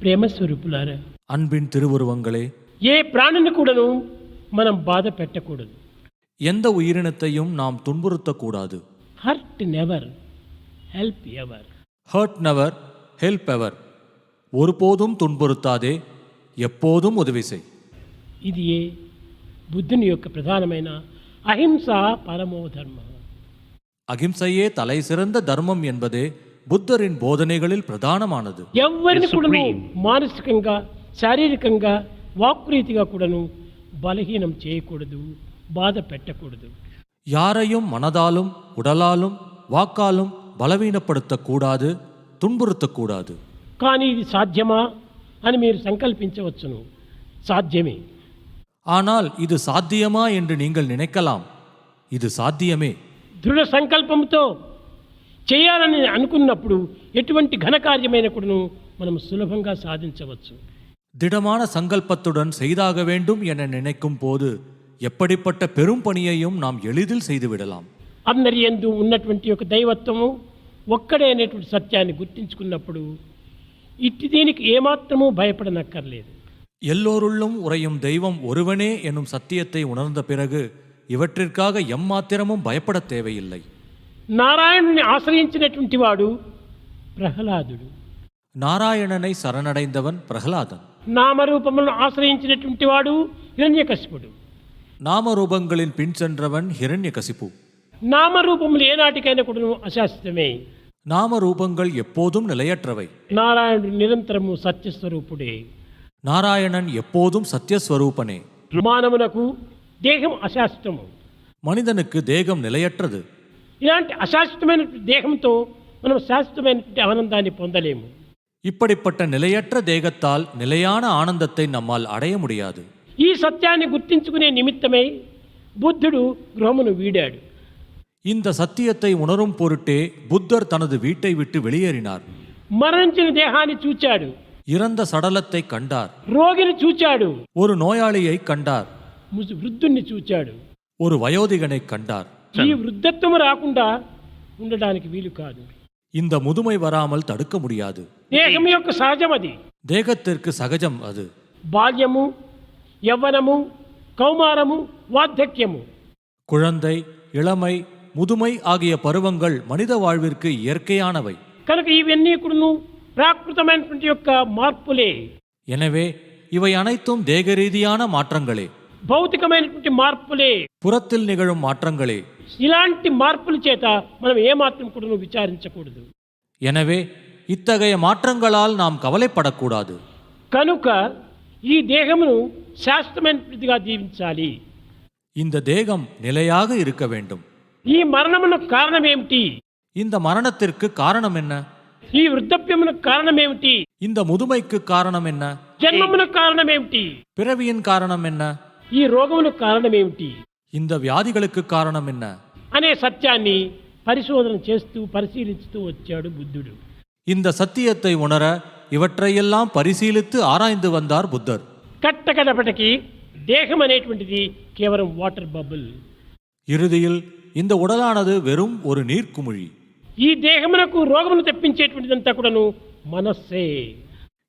ప్రేమ స్వరూపులారా அன்பின் திருவுருவங்களே ఏ ప్రాణిని కూడాను మనం బాధ పెట్టకూడదు எந்த உயிரினத்தையும் நாம் துன்புறுத்தக்கூடாது hurt never help ever hurt never help ever ஒருபோதும் துன்புறுத்தாதே எப்போதும் உதவி செய் ఇది ఏ బుద్ధుని యొక్క ప్రధానమైన అహింస పరమో ధర్మ அகிம்சையே தலை சிறந்த தர்மம் என்பதே புத்தரின் போதனைகளில் பிரதானமானது ఎవరిని కూడాను మానసికంగా శారీరకంగా వాక్రీతిగా కూడాను బలహీనం చేయకూడదు బాధ పెట్టకూడదు யாரையும் மனதாலும் உடலாலும் வாக்காலும் பலவீனப்படுத்தக்கூடாது துன்புறுத்தக்கூடாது కానీ ఇది సాధ్యమా అని మీరు సంకల్పించవచ్చును సాధ్యమే ஆனால் இது சாத்தியமா என்று நீங்கள் நினைக்கலாம் இது சாத்தியமே దృఢ సంకల్పంతో చేయాలని అనుకున్నప్పుడు ఎటువంటి ఘనకార్యమైన కూడాను మనం సులభంగా సాధించవచ్చు திடமான சங்கல்பத்துடன் செய்தாக வேண்டும் என நினைக்கும் போது எப்படிப்பட்ட பெரும் பணியையும் நாம் எளிதில் செய்துவிடலாம் అందరి ఎందు ఉన్నటువంటి ఒక దైవత్వము ఒక్కడే అనేటువంటి సత్యాన్ని గుర్తించుకున్నప్పుడు ఇట్టి దీనికి ఏమాత్రమూ భయపడనక్కర్లేదు எல்லோருள்ளும் உறையும் தெய்வம் ஒருவனே எனும் சத்தியத்தை உணர்ந்த பிறகு இவற்றிற்காக எம்மாத்திரமும் பயப்படத் தேவையில்லை నారాయణుని ఆశ్రయించినటువంటి వాడు ప్రహ్లాదుడు நாராயணனை சரணடைந்தவன் பிரகலாதன் నామరూపములను ఆశ్రయించినటువంటి వాడు హిరణ్యకశిపుడు நாமரூபங்களின் பின் சென்றவன் ஹிரண்யகசிபு నామరూపములు ఏనాటికైనా కూడా అశాశ్వతమే நாமரூபங்கள் எப்போதும் நிலையற்றவை నారాయణుడు నిరంతరము సత్యస్వరూపుడే நாராயணன் எப்போதும் சத்தியஸ்வரூபனே మానవునకు దేహం అశాశ్వతము மனிதனுக்கு தேகம் நிலையற்றது ఇలాంటి అశాశ్వతమైన దేహంతో మనం శాశ్వతమైనటువంటి ఆనందాన్ని పొందలేము இப்படிப்பட்ட நிலையற்ற தேகத்தால் நிலையான ஆனந்தத்தை நம்மால் அடைய முடியாது ఈ సత్యాన్ని గుర్తించుకునే నిమిత్తమై బుద్ధుడు గృహమును వీడాడు இந்த சத்தியத்தை உணரும் பொருட்டே புத்தர் தனது வீட்டை விட்டு வெளியேறினார் మరణించిన దేహాన్ని చూచాడు இறந்த சடலத்தை கண்டார் రోగిని చూచాడు ஒரு நோயாளியை கண்டார் ముసు- వృద్ధుణ్ణి చూచాడు ஒரு வயோதிகனை கண்டார் ఈ వృద్ధత్వం రాకుండా ఉండడానికి వీలు కాదు இந்த முதுமை வராமல் தடுக்க முடியாது దేహం యొక్క సహజం అది தேகத்திற்கு சகஜம் அது బాల్యము యవ్వనము కౌమారము వార్ధక్యము குழந்தை இளமை முதுமை ஆகிய பருவங்கள் மனித வாழ்விற்கு இயற்கையானவை కనుక ఇవన్నీ కూడాను ప్రాకృతమైనటువంటి యొక్క మార్పులే எனவே இவை அனைத்தும் தேக ரீதியான மாற்றங்களே భౌతికమైనటువంటి మార్పులే புறத்தில் நிகழும் மாற்றங்களே ఇలాంటి మార్పుల చేత మనం ఏమాత్రం కూడా విచారించకూడదు எனவே இத்தகைய மாற்றங்களால் நாம் கவலைப்படக்கூடாது కనుక ఈ దేహమును శాశ్వతమైనదిగా జీవించాలి இந்த தேகம் நிலையாக இருக்க வேண்டும் ఈ మరణమునకు కారణం ఏమిటి இந்த மரணத்திற்கு காரணம் என்ன ఈ వృద్ధప్యమునకు కారణం ఏమిటి இந்த முதுமைக்கு காரணம் என்ன జన్మమునకు కారణం ఏమిటి பிறவியின் காரணம் என்ன ఈ రోగమునకు కారణం ఏమిటి இந்த வியாதிகளுக்கு காரணம் என்ன అనే సత్యాన్ని పరిశోధన చేస్తూ పరిశీలిస్తూ వచ్చాడు బుద్ధుడు இந்த சத்தியத்தை உணர இவற்றையெல்லாம் பரிசீலித்து ஆராய்ந்து வந்தார் புத்தர் కట్టకడపటికి దేహం అనేటువంటిది కేవలం వాటర్ బబుల్ இறுதியில் இந்த உடலானது வெறும் ஒரு நீர்க்குமிழி ఈ దేహమునకు రోగమును తెప్పించేటువంటిదంతా కూడాను మనస్సే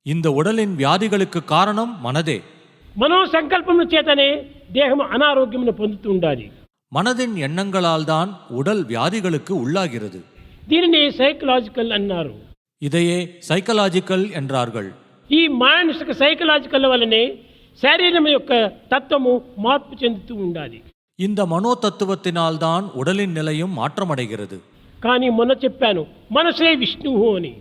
இந்த உடலின் வியாதிகளுக்கு காரணம் மனதே మనో సంకల్పముల చేతనే దేహం అనారోగ్యమును పొందుతూ ఉండాలి மனதின் எண்ணங்களால் தான் உடல் வியாதிகளுக்கு உள்ளாகிறது దీనిని సైకలాజికల్ అన్నారు இதையே சைக்கலாஜிக்கல் என்றார்கள் ఈ మానసిక సైకలాజికల్ వల్లనే శరీరం యొక్క తత్వము మార్పు చెందుతూ ఉండాలి இந்த மனோ தத்துவத்தினால்தான் உடலின் நிலையும் மாற்றமடைகிறது కానీ మొన్న చెప్పాను మనసే విష్ణువు అని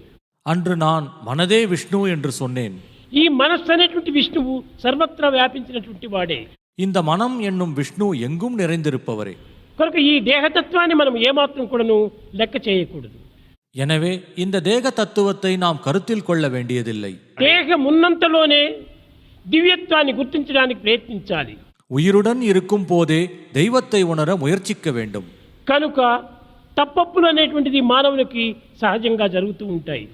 அன்று நான் மனதே விஷ்ணு என்று சொன்னேன் ఈ మనస్సు అనేటువంటి విష్ణువు సర్వత్రా వ్యాపించినటువంటి వాడే இந்த மனம் என்னும் விஷ்ணு எங்கும் நிறைந்திருப்பவரே కనుక ఈ దేహతత్వాన్ని మనం ఏమాత్రం కూడాను లెక్క చేయకూడదు எனவே இந்த தேக தத்துவத்தை நாம் கருத்தில் கொள்ள வேண்டியதில்லை దేహం ఉన్నంతలోనే దివ్యత్వాన్ని గుర్తించడానికి ప్రయత్నించాలి உயிருடன் இருக்கும் போதே தெய்வத்தை உணர முயற்சிக்க வேண்டும் కనుక తప్పప్పులు అనేటువంటిది మానవునికి సహజంగా జరుగుతూ ఉంటాయి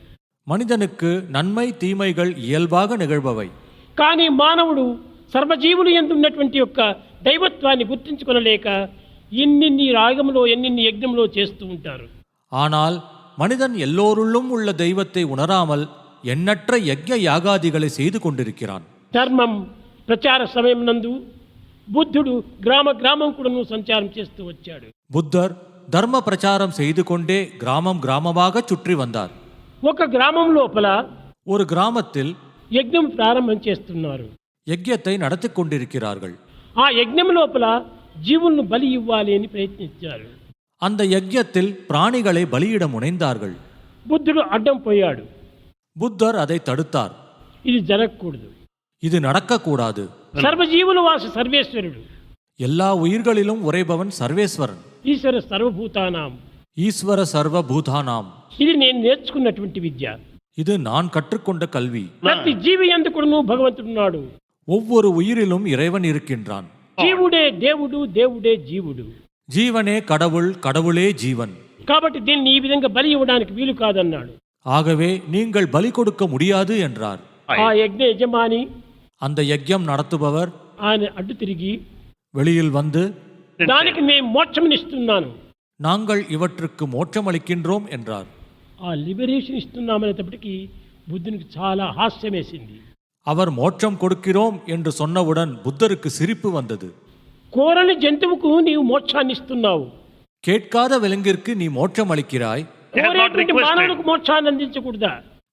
மனிதனுக்கு நன்மை தீமைகள் இயல்பாக நிகழ்பவை కానీ మానవుడు సర్వజీవులు ఎందు ఉన్నటువంటి యొక్క దైవత్వాన్ని గుర్తించుకొనలేక ఎన్నిన్ని రాగంలో ఎన్నిన్ని యజ్ఞంలో చేస్తూ ఉంటారు ஆனால் மனிதன் எல்லோருள்ளும் உள்ள தெய்வத்தை உணராமல் எண்ணற்ற யஜ்ஞ யாகாதிகளை செய்து கொண்டிருக்கிறான் ధర్మం ప్రచార సమయం నందు బుద్ధుడు గ్రామ గ్రామం కూడాను సంచారం చేస్తూ వచ్చాడు புத்தர் தர்ம பிரச்சாரம் செய்து கொண்டே கிராமம் கிராமமாக சுற்றி வந்தார் ఒక గ్రామం లోపల ஒரு கிராமத்தில் యజ్ఞం ప్రారంభం చేస్తున్నారు யஜ்யத்தை நடத்தி கொண்டிருக்கிறார்கள் ఆ యజ్ఞం లోపల జీవులను బలి ఇవ్వాలి అని ప్రయత్నించారు அந்த யஜ்யத்தில் பிராணிகளை பலியிட முனைந்தார்கள் బుద్ధుడు అడ్డం పోయాడు புத்தர் அதை தடுத்தார் ఇది జరగకూడదు இது நடக்கக்கூடாது సర్వజీవుల వాసి సర్వేశ్వరుడు எல்லா உயிர்களிலும் உறைபவன் சர்வேஸ்வரன் ఈశ్వర సర్వభూతానాం ஈஸ்வர சர்வ பூதானாம் ఇది నేను నేర్చుకున్నటువంటి విద్య இது நான் கற்றுக்கொண்ட கல்வி ప్రతి జీవి ఎందుకును భగవంతుడున్నాడు ஒவ்வொரு உயிரிலும் இறைவன் இருக்கின்றான் జీవుడే దేవుడు దేవుడే జీవుడు ஜீவனே கடவுள் கடவுளே ஜீவன் కాబట్టి దీన్ని ఈ విధంగా బలి ఇవ్వడానికి వీలు కాదన్నాడు ஆகவே நீங்கள் பலி கொடுக்க முடியாது என்றார் ఆ యజ్ఞ యజమాని அந்த யஜ்யம் நடத்துபவர் ఆయన అడ్డు తిరిగి வெளியில் வந்து దానికి నేను మోక్షం ఇస్తున్నాను நாங்கள் இவற்றுக்கு மோட்சம் அளிக்கின்றோம் என்றார் ఆ లిబరేషన్ ఇస్తున్నామనేటప్పటికీ బుద్ధునికి చాలా హాస్యం వేసింది அவர் மோட்சம் கொடுக்கிறோம் என்று சொன்னவுடன் புத்தருக்கு சிரிப்பு வந்தது కోరని జంతువుకు నీవు మోక్షాన్ని ఇస్తున్నావు கேட்காத விலங்கிற்கு நீ மோட்சம் அளிக்கிறாய் They have not కోరేటువంటి requested. మానవునికి మోక్షాన్ని అందించకూడదా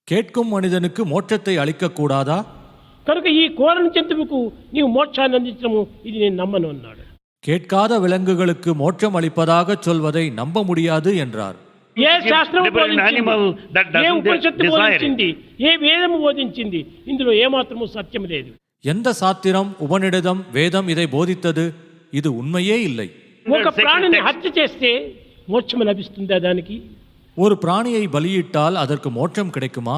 கேட்கும் மனிதனுக்கு மோட்சத்தை அளிக்கக்கூடாதா కనుక ఈ కోరని జంతువుకు నీవు మోక్షాన్ని అందించడము ఇది నేను నమ్మను అన్నాడు கேட்காத விலங்குகளுக்கு மோட்சம் அளிப்பதாகச் சொல்வதை நம்ப முடியாது என்றார் ఏ శాస్త్రం liberate an బోధించింది? animal that A doesn't ఉపనిషత్తు desire it. బోధించింది ఏ వేదము బోధించింది ఇందులో ఏమాత్రము సత్యం లేదు எந்த சாத்திரம் உபனிடதம் வேதம் இதை போதித்தது இது உண்மையே இல்லை ఒక ప్రాణిని హత్య చేస్తే మోక్షం లభిస్తుందా దానికి ஒரு பிராணியை பலியிட்டால் அதற்கு மோட்சம் கிடைக்குமா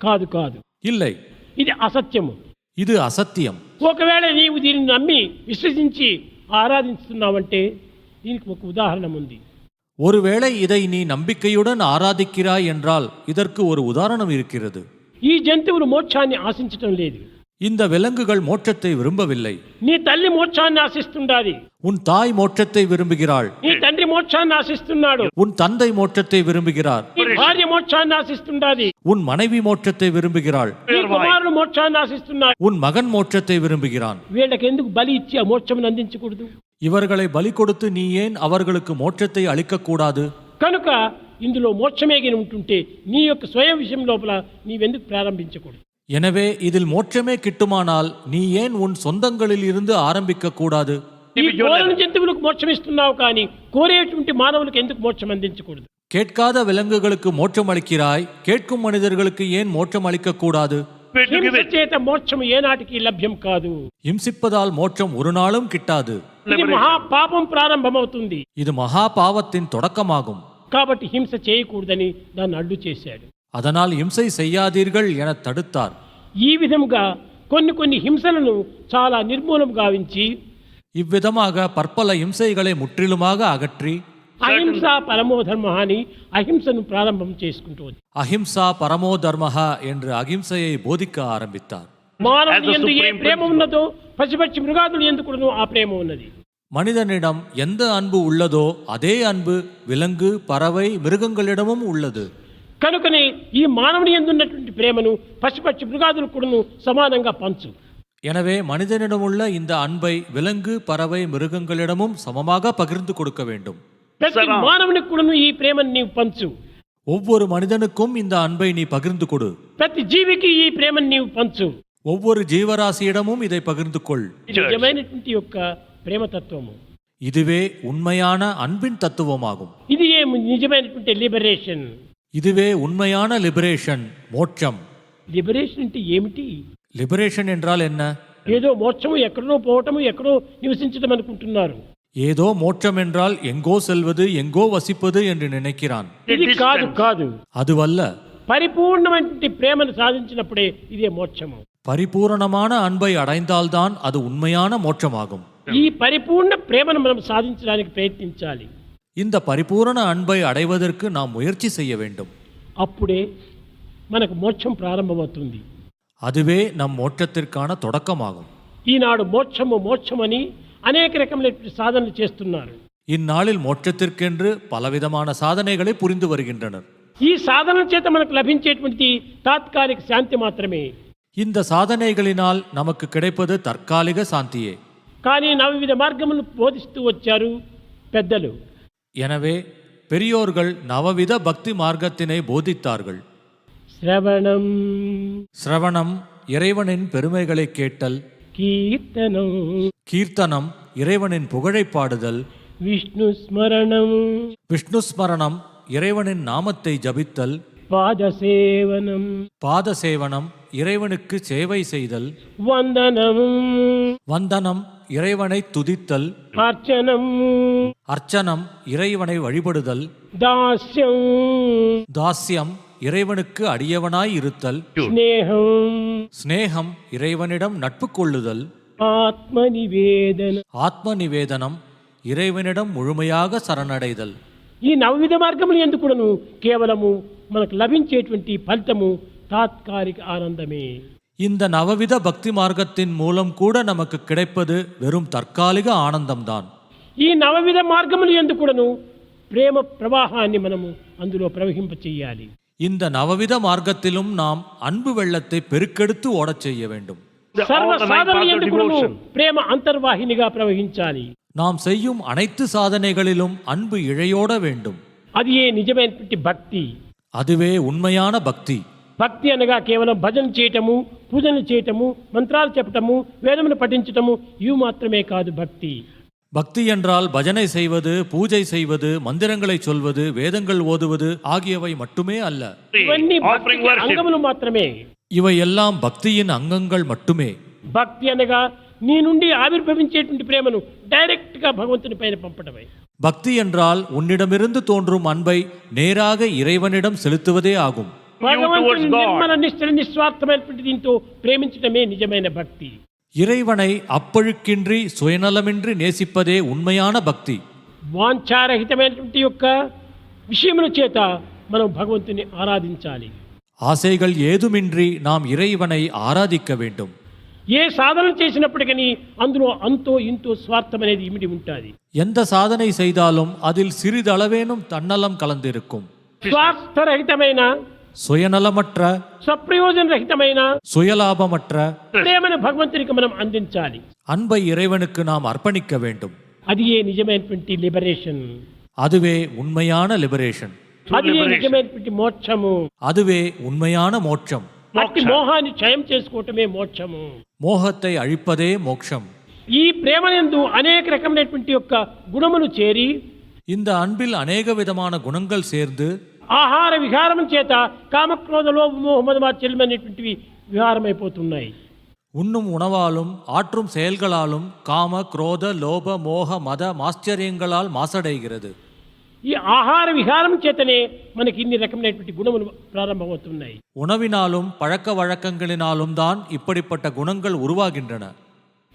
కాదు కాదు இல்லை ఇది అసత్యము இது அசத்தியம் ఒకవేళ నీవు దీనిని నమ్మి విశ్వసించి ఆరాధిస్తున్నావంటే దీనికి ఒక ఉదాహరణ ఉంది ஒருவேளை இதை நீ நம்பிக்கையுடன் ஆராதிக்கிறாய் என்றால் இதற்கு ஒரு உதாரணம் இருக்கிறது ఈ జంతువులు మోక్షాన్ని ఆశించటం లేదు இந்த விலங்குகள் மோட்சத்தை விரும்பவில்லை నీ తల్లి మోక్షాన్ని ఆశిస్తుండాలి உன் தாய் மோட்சத்தை விரும்புகிறாள் నీ తండ్రి మోక్షాన్ని ఆశిస్తున్నాడు உன் தந்தை மோட்சத்தை விரும்புகிறார் నీ భార్య మోక్షాన్ని ఆశిస్తుండాలి உன் மனைவி மோட்சத்தை விரும்புகிறாள் నీ కుమారుడు మోక్షాన్ని ఆశిస్తున్నాడు உன் மகன் மோட்சத்தை விரும்புகிறான் వీళ్ళకి ఎందుకు బలి ఇచ్చి ఆ మోక్షం అందించకూడదు இவர்களை பலி கொடுத்து நீ ஏன் அவர்களுக்கு மோட்சத்தை அளிக்கக்கூடாது కనుక ఇందులో మోక్షమేగిన ఉంటుంటే నీ యొక్క స్వయం విషయం లోపల నీవెందుకు ప్రారంభించకూడదు எனவே இதில் மோட்சமே கிட்டுமானால் நீ ஏன் உன் சொந்தங்களில் இருந்து ஆரம்பிக்க கூடாது ఈ కోరని జంతువులకు మోక్షం ఇస్తున్నావు కానీ కోరేటువంటి మానవులకు ఎందుకు మోక్షం అందించకూడదు கேட்காத விலங்குகளுக்கு மோட்சம் அளிக்கிறாய் கேட்கும் மனிதர்களுக்கு ஏன் மோட்சம் அளிக்கக்கூடாது Wait to give హింస it. చేత మోక్షం ఏనాటికి లభ్యం కాదు இம்சிப்பதால் மோட்சம் ஒரு நாளும் கிட்டாது ఇది మహా పాపం ప్రారంభమవుతుంది இது மகா பாவத்தின் தொடக்கமாகும் కాబట్టి హింస చేయకూడదని దాన్ని అడ్డు చేశాడు அதனால் இம்சை செய்யாதீர்கள் என தடுத்தார் ఈ విధముగా కొన్ని కొన్ని హింసలను చాలా నిర్మూలం గావించి இவ்விதமாக பற்பல இம்சைகளை முற்றிலுமாக அகற்றி అహింస పరమో ధర్మ అని అహింసను ప్రారంభం చేసుకుంటూ వచ్చి அஹிம்சா பரமோ தர்மஹா என்று அகிம்சையை போதிக்க ஆரம்பித்தார் మానవుని As the ఎందు ఏ supreme ప్రేమ principle. ఉన్నదో పశుపక్షి మృగాదులు ఎందుకును ఆ ప్రేమ ఉన్నది மனிதனிடம் எந்த அன்பு உள்ளதோ அதே அன்பு விலங்கு பறவை மிருகங்களிடமும் உள்ளது కనుకనే ఈ మానవుని ఎందున్నటువంటి ప్రేమను పశుపక్షి మృగాదులు కూడాను సమానంగా పంచు எனவே மனிதனிடமுள்ள இந்த அன்பை விலங்கு பறவை மிருகங்களிடமும் சமமாக பகிர்ந்து கொடுக்க வேண்டும் ప్రతి సరా. మానవునికి కూడాను ఈ ప్రేమను నీవు పంచు ஒவ்வொரு மனிதனுக்கும் இந்த அன்பை நீ பகிர்ந்து கொடு ప్రతి జీవికి ఈ ప్రేమను నీవు పంచు ஒவ்வொரு ஜீவராசியிடமும் இதை பகிர்ந்து கொள் ఇది నిజమైనటువంటి యొక్క ప్రేమతత్వము இதுவே உண்மையான அன்பின் தத்துவமாகும் ఇది ఏ నిజమైనటువంటి లిబరేషన్ இதுவே உண்மையான லிபரேஷன் மோட்சம் లిబరేషన్ అంటే ఏమిటి லிபரேஷன் என்றால் என்ன ఏదో మోక్షము ఎక్కడో పోవటము ఎక్కడో నివసించడం అనుకుంటున్నారు ஏதோ மோட்சம் என்றால் எங்கோ செல்வது எங்கோ வசிப்பது என்று நினைக்கிறான் ఇది కాదు కాదు அதுவல்ல పరిపూర్ణమైనటువంటి ప్రేమను సాధించినప్పుడే ఇదే మోక్షము பரிபூரணமான அன்பை அடைந்தால்தான் அது உண்மையான மோட்சமாகும் ఈ పరిపూర్ణ ప్రేమను మనం సాధించడానికి ప్రయత్నించాలి இந்த பரிபூரண அன்பை அடைவதற்கு நாம் முயற்சி செய்ய வேண்டும் అప్పుడే మనకు మోక్షం ప్రారంభమవుతుంది அதுவே நம் மோட்சத்திற்கான தொடக்கமாகும் ఈనాడు మోక్షము మోక్షమని అనేక రకములైనటువంటి సాధనలు చేస్తున్నారు இந்நாளில் மோட்சத்திற்கென்று பலவிதமான சாதனைகளை புரிந்து வருகின்றனர் ఈ సాధనల చేత మనకు లభించేటువంటి తాత్కాలిక శాంతి మాత్రమే இந்த சாதனைகளினால் நமக்கு கிடைப்பது தற்காலிக சாந்தியே కానీ నవవిధ మార్గములు బోధిస్తూ వచ్చారు పెద్దలు எனவே பெரியோர்கள் நவவித பக்தி மார்க்கத்தினை போதித்தார்கள். சிரவணம். சிரவணம் இறைவனின் பெருமைகளை கேட்டல். கீர்த்தனம். கீர்த்தனம் இறைவனின் புகழை பாடுதல். விஷ்ணு ஸ்மரணம். விஷ்ணு ஸ்மரணம் இறைவனின் நாமத்தை ஜபித்தல். பாதசேவனம் பாதசேவனம் இறைவனுக்கு சேவை செய்தல். வந்தனம் வந்தனம் இறைவனை துதித்தல் అర్చనం அர்ச்சனம் இறைவனை வழிபடுதல் దాస్యం தாஸ்யம் இறைவனுக்கு அடியவனாய் இருத்தல் స్నేహం சிநேகம் இறைவனிடம் நட்பு கொள்ளுதல் ఆత్మనివేదన ஆத்ம நிவேதனம் இறைவனிடம் முழுமையாக சரணடைதல் ఈ నవవిధ మార్గములు ఎందుకును కేవలము మనకు లభించేటువంటి ఫలితము తాత్కాలిక ఆనందమే இந்த நவவித பக்தி மார்க்கத்தின் மூலம் கூட நமக்கு கிடைப்பது வெறும் தற்காலிக ஆனந்தம்தான் ఈ నవవిధ మార్గములు ఎందుకును ప్రేమ ప్రవాహాన్ని మనము అందులో ప్రవహింప చెయ్యాలి இந்த நவவித மார்க்கத்திலும் நாம் அன்பு வெள்ளத்தை பெருக்கெடுத்து ஓடச் செய்ய வேண்டும் The, సర్వ all the nine సాధనలు paths of ఎందుకును devotion. ప్రేమ అంతర్వాహినిగా ప్రవహించాలి நாம் செய்யும் அனைத்து சாதனைகளிலும் அன்பு இழையோட வேண்டும் అది ఏ నిజమైనటువంటి భక్తి அதுவே உண்மையான பக்தி భక్తి అనగా కేవలం భజన చేయటము పూజలు చేయటము మంత్రాలు చెప్పటము వేదమును పఠించటము ఇవి మాత్రమే కాదు భక్తి பக்தி என்றால் பஜனை செய்வது பூஜை செய்வது மந்திரங்களை சொல்வது வேதங்கள் ஓதுவது ஆகியவை மட்டுமே அல்ல ఇవన్నీ Offering భక్తికి worship. అంగములు మాత్రమే இவை எல்லாம் பக்தியின் அங்கங்கள் மட்டுமே భక్తి అనగా నీ నుండి ఆవిర్భవించేటువంటి ప్రేమను డైరెక్ట్ గా భగవంతుని పైన పంపటమే பக்தி என்றால் உன்னிடமிருந்து தோன்றும் அன்பை நேராக இறைவனிடம் செலுத்துவதே ஆகும் భగవంతుని towards God. నిర్మల నిశ్చల నిస్వార్థమైనటువంటి దీంతో ప్రేమించటమే నిజమైన భక్తి இறைவனை அப்பழுக்கின்றி சுயநலமின்றி நேசிப்பதே உண்மையான பக்தி వాంఛారహితమైనటువంటి యొక్క విషయముల చేత మనం భగవంతుని ఆరాధించాలి ஆசைகள் ஏதுமின்றி நாம் இறைவனை ஆராதிக்க வேண்டும் ఏ సాధన చేసినప్పటికీ అందులో అంతో ఇంతో స్వార్థం అనేది ఇమిడి ఉంటుంది எந்த சாதனை செய்தாலும் அதில் சிறிதளவேனும் தன்னலம் கலந்திருக்கும் స్వార్థరహితమైన சுயநலமற்ற స్వప్రయోజన రహితమైన சுயலாபமற்ற ప్రేమను భగవంతునికి మనం అందించాలి அன்பை இறைவனுக்கு நாம் அர்ப்பணிக்க வேண்டும் అది ఏ నిజమైనటువంటి లిబరేషన్ அதுவே உண்மையான லிபரேஷன் అది ఏ liberation. నిజమైనటువంటి మోక్షము அதுவே உண்மையான மோட்சம் అట్టి మోహాన్ని క్షయం చేసుకోవటమే మోక్షము மோகத்தை அழிப்பதே மோட்சம் ఈ ప్రేమనందు అనేక రకమైనటువంటి యొక్క గుణములు చేరి இந்த அன்பில் அநேக விதமான குணங்கள் சேர்ந்து ఆహార విహారం చేత కామక్రోధ లోభ మోహ మదమాచల్యం అనేటువంటివి విహారమైపోతున్నాయి உண்ணும் உணவாலும் ஆற்றும் செயல்களாலும் காம குரோத லோப மோக மத மாஸ்டரியங்களால் மாசடைகிறது ఈ ఆహార విహారం చేతనే మనకి ఇన్ని రకమైనటువంటి గుణములు ప్రారంభమవుతున్నాయి உணவினாலும் பழக்க வழக்கங்களினாலும் தான் இப்படிப்பட்ட குணங்கள் உருவாகின்றன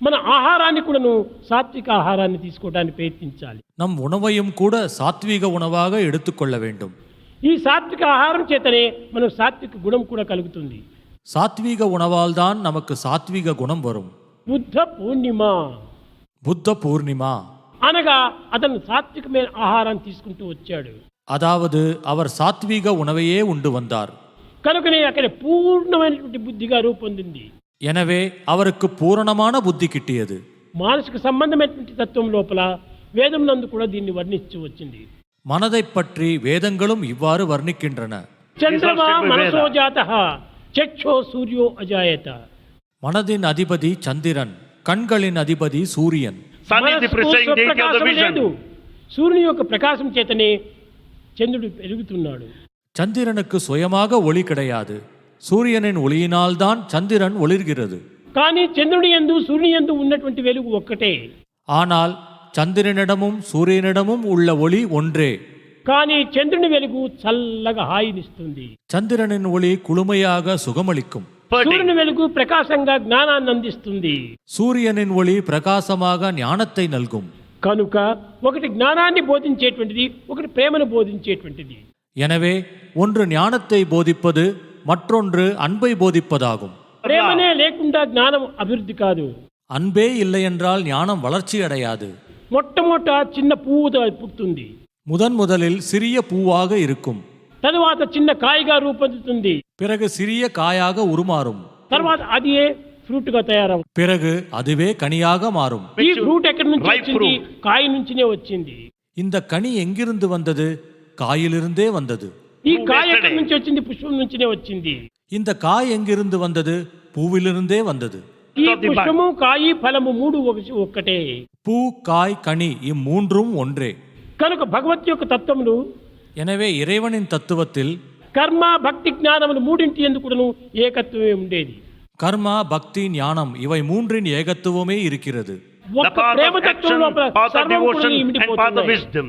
మన ఆహారాన్ని కూడాను సాత్విక ఆహారాన్ని తీసుకోవడానికి ప్రయత్నించాలి நம் உணவையும் கூட சாத்வீக உணவாக எடுத்துக்கொள்ள வேண்டும் ఈ సాత్విక ఆహారం చేతనే మనం సాత్విక గుణం కూడా కలుగుతుంది சாத்வீக உணவால் தான் நமக்கு சாத்வீக குணம் வரும் బుద్ధ పూర్ణిమ புத்த பூர்ணிமா అనగా అతను సాత్వికమైన ఆహారాన్ని తీసుకుంటూ వచ్చాడు அதாவது அவர் சாத்வீக உணவையே உண்டு வந்தார் కనుకనే అక్కడ పూర్ణమైనటువంటి బుద్ధిగా రూపొందింది எனவே அவருக்கு பூரணமான புத்தி கிட்டியது మానసిక సంబంధమైనటువంటి తత్వం లోపల వేదం నందు కూడా దీన్ని వర్ణించు వచ్చింది மனதைப் பற்றி வேதங்களும் இவ்வாறு வர்ணிக்கின்றன చంద్రమా These are still మనసో Veda. జాత చక్షో సూర్యో అజాయత மனதின் அதிபதி சந்திரன் கண்களின் அதிபதி சூரியன் Sun is the మనస్సుకు presiding deity of the స్వప్రకాశం లేదు vision. సూర్యుని యొక్క ప్రకాశం చేతనే చంద్రుడు పెరుగుతున్నాడు சந்திரனுக்கு சுயமாக ஒளி கிடையாது சூரியனின் ஒளியினால்தான் சந்திரன் ஒளிர்கிறது కానీ చంద్రుని ఎందు సూర్యుని ఎందు ఉన్నటువంటి వెలుగు ఒక్కటే ஆனால் சந்திரனிடமும் சூரியனிடமும் உள்ள ஒளி ஒன்றே కానీ చంద్రుని వెలుగు చల్లగా హాయినిస్తుంది சந்திரனின் ஒளி குளுமையாக சுகமளிக்கும் సూర్యుని వెలుగు ప్రకాశంగా జ్ఞానాన్ని అందిస్తుంది சூரியனின் ஒளி பிரகாசமாக ஞானத்தை நல்கும் కనుక ఒకటి జ్ఞానాన్ని బోధించేటువంటిది ఒకటి ప్రేమను బోధించేటువంటిది எனவே ஒன்று ஞானத்தை போதிப்பது மற்றொன்று அன்பை போதிப்பதாகும் ప్రేమనే లేకుండా జ్ఞానం అభివృద్ధి కాదు அன்பே இல்லையென்றால் ஞானம் வளர்ச்சி அடையாது మొట్టమొదట చిన్న పువ్వు పుడుతుంది முதன் முதலில் சிறிய பூவாக இருக்கும் తరువాత చిన్న కాయగా రూపొందుతుంది பிறகு சிறிய காயாக உருமாறும் తర్వాత అది ఫ్రూట్ గా తయారవుతుంది பிறகு அதுவே கனியாக மாறும் ఈ ఫ్రూట్ ఎక్కడి నుంచి Ripe వచ్చింది fruit. కాయ నుంచినే వచ్చింది இந்த கனி எங்கிருந்து வந்தது காயிலிருந்தே வந்தது ఈ Fruit కాయ ఎక్కడి yesterday. నుంచి వచ్చింది పుష్పం నుంచినే వచ్చింది இந்த காய் எங்கிருந்து வந்தது பூவிலிருந்தே வந்தது ఈ of the bud. పుష్పము కాయి ఫలము మూడు ఒక- ఒక్కటే பூ காய் கனி இம்மூன்றும் ஒன்றே కనుక భగవత్ యొక్క తత్వములు எனவே இறைவனின் தத்துவத்தில் కర్మ భక్తి జ్ఞానములు మూడింటి ఎందుకును ఏకత్వమే ఉండేది கர்மா பக்தி ஞானம் இவை மூன்றின் ஏகத்துவமே இருக்கிறது The ఒక్క path ప్రేమ of తత్వం action, లోపల path of సర్వం కూడా devotion, and path of ఇమిడిపోతున్నాయి wisdom.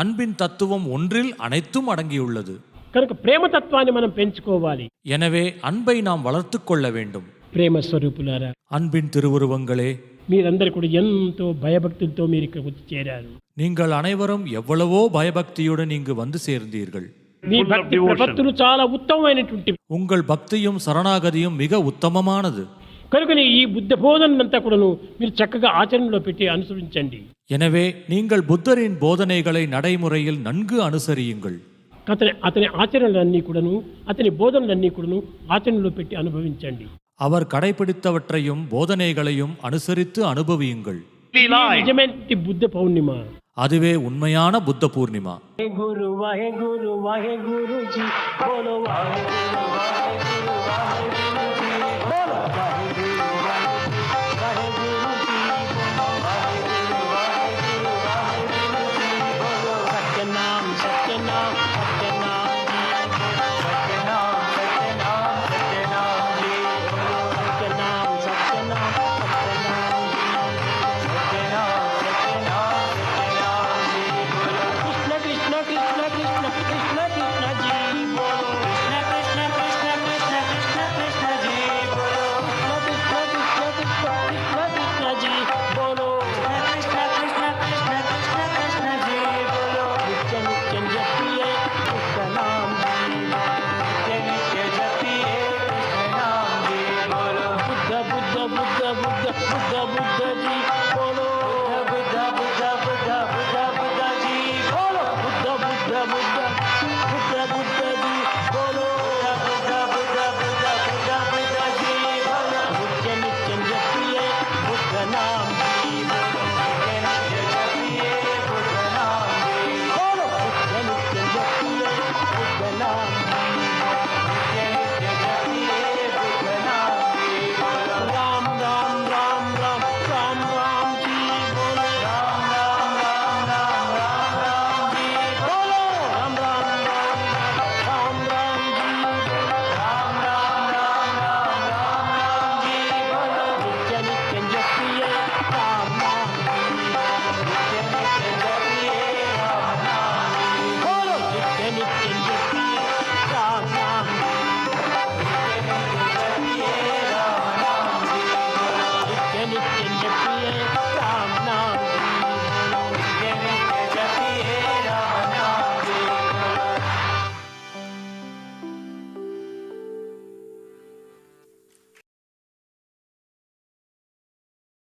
அன்பின் தத்துவம் ஒன்றில் அனைத்தும் அடங்கியுள்ளது కనుక ప్రేమ తత్వాన్ని మనం పెంచుకోవాలి எனவே அன்பை நாம் வளர்த்து கொள்ள வேண்டும் ప్రేమ స్వరూపులారా அன்பின் திருவுருவங்களே మీరందరూ కూడా ఎంతో భయభక్తులతో మీరు ఇక్కడ వచ్చి చేరారు நீங்கள் அனைவரும் எவ்வளவோ பயபக்தியுடன் இங்கு வந்து சேர்ந்தீர்கள் మీ Full of భక్తి devotion. ప్రపత్తులు చాలా ఉత్తమమైనటువంటివి உங்கள் பக்தியும் சரணாகதியும் மிக உத்தமமானது కనుకని ఈ బుద్ధ బోధనంతా కూడాను మీరు చక్కగా ఆచరణలో పెట్టి అనుసరించండి எனவே நீங்கள் புத்தரின் போதனைகளை நடைமுறையில் நன்கு அனுசரியுங்கள் అతని అతని ఆచరణలన్నీ కూడాను అతని బోధనలన్నీ కూడాను ఆచరణలో పెట్టి అనుభవించండి அவர் கடைபிடித்தவற்றையும் போதனைகளையும் அனுசரித்து அனுபவியுங்கள். அதுவே உண்மையான புத்த பூர்ணிமா. குரு